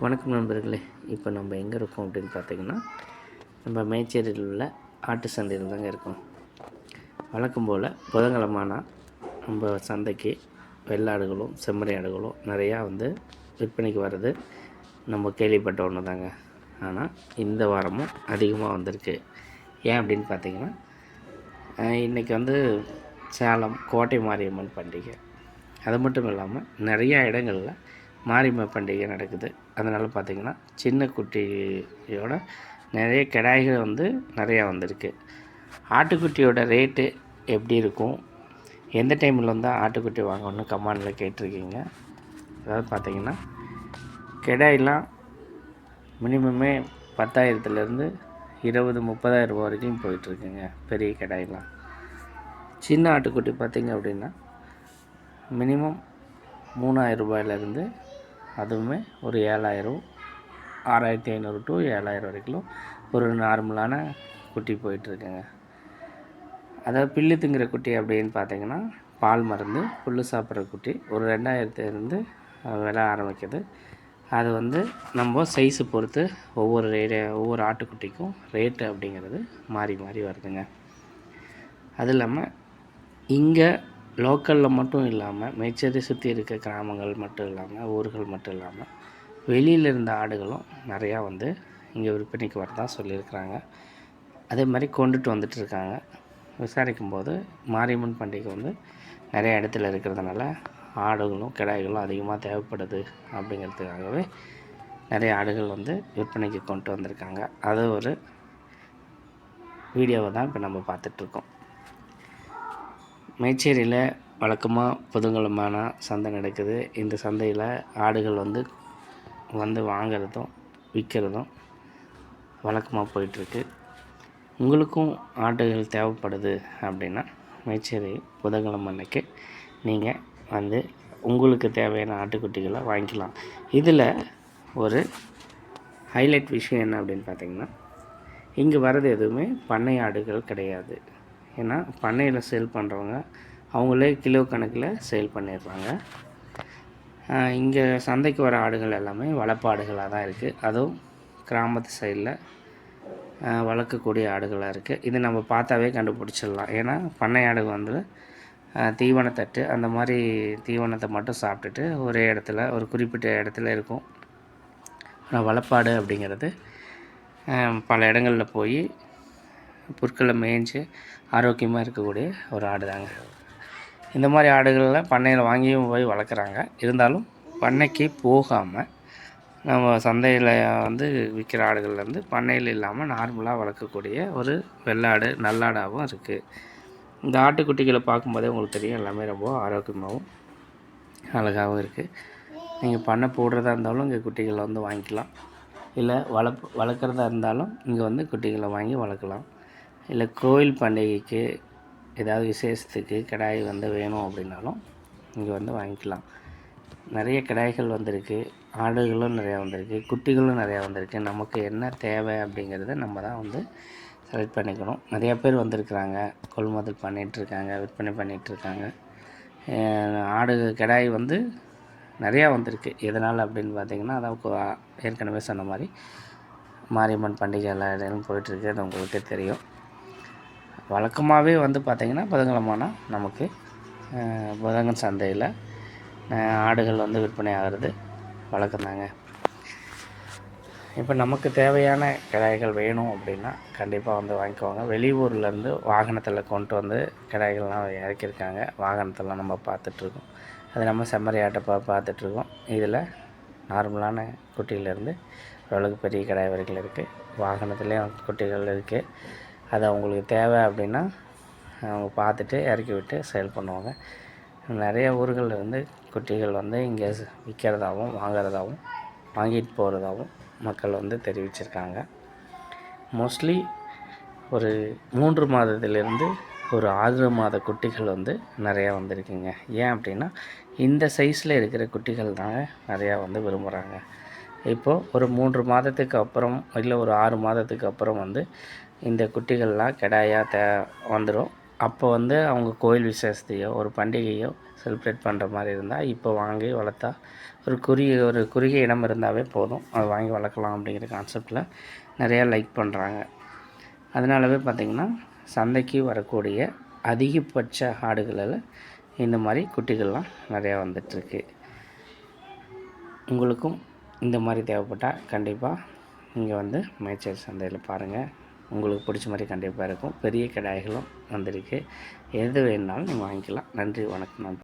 வணக்கம் நண்பர்களே. இப்போ நம்ம எங்கே இருக்கோம் அப்படின்னு பார்த்தீங்கன்னா நம்ம மேச்சேரியில் உள்ள ஆட்டு சந்தையில் தாங்க இருக்கோம். வழக்கம் போல் புதன்கிழமானா நம்ம சந்தைக்கு வெள்ளாடுகளும் செம்மறி ஆடுகளும் நிறையா வந்து விற்பனைக்கு வர்றது நம்ம கேள்விப்பட்ட ஒன்று தாங்க. ஆனால் இந்த வாரமும் அதிகமாக வந்திருக்கு. ஏன் அப்படின்னு பார்த்தீங்கன்னா இன்றைக்கி வந்து சேலம் கோட்டை மாரியம்மன் பண்டிகை. அது மட்டும் இல்லாமல் நிறையா இடங்களில் மாரியம்மன் பண்டிகை நடக்குது. அதனால் பார்த்திங்கன்னா சின்ன குட்டியோட நிறைய கிடாய்கள் வந்து நிறையா வந்திருக்கு. ஆட்டுக்குட்டியோட ரேட்டு எப்படி இருக்கும்? எந்த டைமில் வந்து ஆட்டுக்குட்டி வாங்கணும்னு கமாண்டில் கேட்டிருக்கீங்க? அதாவது பார்த்திங்கன்னா கிடாயெல்லாம் மினிமமே பத்தாயிரத்துலேருந்து இருபது முப்பதாயிரம் ரூபா வரைக்கும் போயிட்டுருக்குங்க பெரிய கிடாயெல்லாம் சின்ன ஆட்டுக்குட்டி பார்த்திங்க அப்படின்னா மினிமம் மூணாயிரம் ரூபாயிலேருந்து அதுவுமே ஒரு ஏழாயிரம் ஆறாயிரத்தி ஐநூறு டு ஏழாயிரம் வரைக்கும் ஒரு நார்மலான குட்டி போயிட்டுருக்குங்க. அதாவது பில்லு திங்கிற குட்டி அப்படின்னு பார்த்தீங்கன்னா பால் மருந்து புல் சாப்பிட்ற குட்டி ஒரு ரெண்டாயிரத்துலேருந்து விலை ஆரம்பிக்குது. அது வந்து நம்ம சைஸு பொறுத்து ஒவ்வொரு ரேட்டு ஒவ்வொரு ஆட்டுக்குட்டிக்கும் ரேட்டு அப்படிங்கிறது மாறி மாறி வருதுங்க. அது இல்லாமல் இங்கே லோக்கலில் மட்டும் இல்லாமல் மேச்சேரி சுற்றி இருக்க கிராமங்கள் மட்டும் இல்லாமல் ஊர்கள் மட்டும் இல்லாமல் வெளியில் இருந்த ஆடுகளும் நிறையா வந்து இங்கே விற்பனைக்கு வரதான் சொல்லியிருக்கிறாங்க. அதே மாதிரி கொண்டுட்டு வந்துட்டு இருக்காங்க. விசாரிக்கும் போது மாரியம்மன் பண்டிகை வந்து நிறைய இடத்துல இருக்கிறதுனால ஆடுகளும் கிடாய்களும் அதிகமாக தேவைப்படுது அப்படிங்கிறதுக்காகவே நிறைய ஆடுகள் வந்து விற்பனைக்கு கொண்டு வந்திருக்காங்க. அது ஒரு வீடியோவை தான் இப்போ நம்ம பார்த்துட்ருக்கோம் மேச்சேரியில் வழக்கமாக புதுங்கிழமான சந்தை நடக்குது. இந்த சந்தையில் ஆடுகள் வந்து வந்து வாங்குறதும் விற்கிறதும் வழக்கமாக போயிட்டுருக்கு. உங்களுக்கும் ஆடுகள் தேவைப்படுது அப்படின்னா மேச்சேரி புதன்கிழமை அன்னைக்கு நீங்கள் வந்து உங்களுக்கு தேவையான ஆட்டுக்குட்டிகளை வாங்கிக்கலாம். இதில் ஒரு ஹைலைட் விஷயம் என்ன அப்படின்னு பார்த்தீங்கன்னா இங்கே வர்றது எதுவுமே பண்ணை ஆடுகள் கிடையாது. ஏன்னா பண்ணையில் சேல் பண்ணுறவங்க அவங்களே கிலோ கணக்கில் சேல் பண்ணிடுறாங்க. இங்கே சந்தைக்கு வர ஆடுகள் எல்லாமே வளர்ப்பு ஆடுகளாக தான் இருக்குது அதுவும் கிராமத்து சைடில் வளர்க்கக்கூடிய ஆடுகளாக இருக்குது இது நம்ம பார்த்தாவே கண்டுபிடிச்சிடலாம். ஏன்னா பண்ணை ஆடுகள் வந்து தீவனத்தட்டு அந்த மாதிரி தீவனத்தை மட்டும் சாப்பிட்டுட்டு ஒரே இடத்துல ஒரு குறிப்பிட்ட இடத்துல இருக்கும். ஆனால் வளப்பாடு அப்படிங்கிறது பல இடங்களில் போய் புற்களை மேய்ஞ்சு ஆரோக்கியமாக இருக்கக்கூடிய ஒரு ஆடு தாங்க இந்த மாதிரி ஆடுகளில் பண்ணையில் வாங்கியும் போய் வளர்க்குறாங்க. இருந்தாலும் பண்ணைக்கு போகாமல் நம்ம சந்தையில் வந்து விற்கிற ஆடுகள்லேருந்து பண்ணையில் இல்லாமல் நார்மலாக வளர்க்கக்கூடிய ஒரு வெள்ளாடு நல்லாடாகவும் இருக்குது இந்த ஆட்டுக்குட்டிகளை பார்க்கும்போதே உங்களுக்கு தெரியும் எல்லாமே ரொம்ப ஆரோக்கியமாகவும் அழகாகவும் இருக்குது நீங்கள் பண்ணை போடுறதா இருந்தாலும் இங்கே குட்டிகளை வந்து வாங்கிக்கலாம். இல்லை வளர்ப்பு வளர்க்குறதா இருந்தாலும் இங்கே வந்து குட்டிகளை வாங்கி வளர்க்கலாம். இல்லை கோயில் பண்டிகைக்கு ஏதாவது விசேஷத்துக்கு கிடாய் வந்து வேணும் அப்படின்னாலும் இங்கே வந்து வாங்கிக்கலாம். நிறைய கிடாய்கள் வந்திருக்கு ஆடுகளும் நிறையா வந்திருக்கு குட்டிகளும் நிறையா வந்திருக்கு. நமக்கு என்ன தேவை அப்படிங்கிறத நம்ம தான் வந்து செலக்ட் பண்ணிக்கணும். நிறையா பேர் வந்திருக்கிறாங்க கொள்முதல் பண்ணிகிட்ருக்காங்க விற்பனை பண்ணிகிட்ருக்காங்க ஆடு கிடாய் வந்து நிறையா வந்திருக்கு. எதனால் அப்படின்னு பார்த்திங்கன்னா அதான் ஏற்கனவே சொன்ன மாதிரி மாரியம்மன் பண்டிகை எல்லா இடையிலும் போயிட்டுருக்கு அது உங்களுக்கே தெரியும். வழக்கமாகவே வந்து பார்த்திங்கன்னா புதன்கிழமானா நமக்கு அஹ், புதன் சந்தையில் ஆடுகள் வந்து விற்பனை ஆகிறது வழக்கம்தாங்க. இப்போ நமக்கு தேவையான கிடாய்கள் வேணும் அப்படின்னா கண்டிப்பாக வந்து வாங்கிக்குவாங்க வெளியூர்லேருந்து வாகனத்தில் கொண்டு வந்து கிடாய்கள்லாம் இறக்கியிருக்காங்க. வாகனத்தெல்லாம் நம்ம பார்த்துட்ருக்கோம். அது நம்ம செம்மறி ஆட்டை பா பார்த்துட்ருக்கோம். இதில் நார்மலான குட்டியிலேருந்து ஓரளவுக்கு பெரிய கிடாய் வரைக்கும் இருக்குது வாகனத்துலேயும் குட்டிகள் இருக்குது அது அவங்களுக்கு தேவை அப்படின்னா அவங்க பார்த்துட்டு இறக்கி விட்டு சேல் பண்ணுவாங்க. நிறைய ஊர்களில் இருந்து குட்டிகள் வந்து இங்கே விற்கிறதாகவும் வாங்கிறதாகவும் வாங்கிட்டு போகிறதாகவும் மக்கள் வந்து தெரிவிச்சிருக்காங்க. மோஸ்ட்லி ஒரு மூன்று மாதத்திலிருந்து ஒரு ஆறு மாத குட்டிகள் வந்து நிறையா வந்திருக்குங்க. ஏன் அப்படின்னா இந்த சைஸில் இருக்கிற குட்டிகள் தாங்க நிறையா வந்து விரும்புகிறாங்க இப்போது ஒரு மூன்று மாதத்துக்கு அப்புறம் இல்லை ஒரு ஆறு மாதத்துக்கு அப்புறம் வந்து இந்த குட்டிகள்லாம் கிடாயாக தே வந்துடும் அப்போ வந்து அவங்க கோயில் விசேஷத்தையோ ஒரு பண்டிகையோ செலிப்ரேட் பண்ணுற மாதிரி இருந்தால் இப்போ வாங்கி வளர்த்தா ஒரு குறுகிய ஒரு குறுகிய இடம் இருந்தாவே போதும். அதை வாங்கி வளர்க்கலாம் அப்படிங்கிற கான்செப்டில் நிறையா லைக் பண்ணுறாங்க அதனாலவே பார்த்திங்கன்னா சந்தைக்கு வரக்கூடிய அதிகபட்ச ஆடுகளில் இந்த மாதிரி குட்டிகள்லாம் நிறையா வந்துட்டுருக்கு. உங்களுக்கும் இந்த மாதிரி தேவைப்பட்டால் கண்டிப்பாக நீங்கள் வந்து மேய்ச்சல் சந்தையில் பாருங்கள் உங்களுக்கு பிடிச்ச மாதிரி கண்டிப்பாக இருக்கும். பெரிய கிடாய்களும் வந்திருக்கு. எது வேணுனாலும் நீங்கள் வாங்கிக்கலாம். நன்றி வணக்கம் நன்றி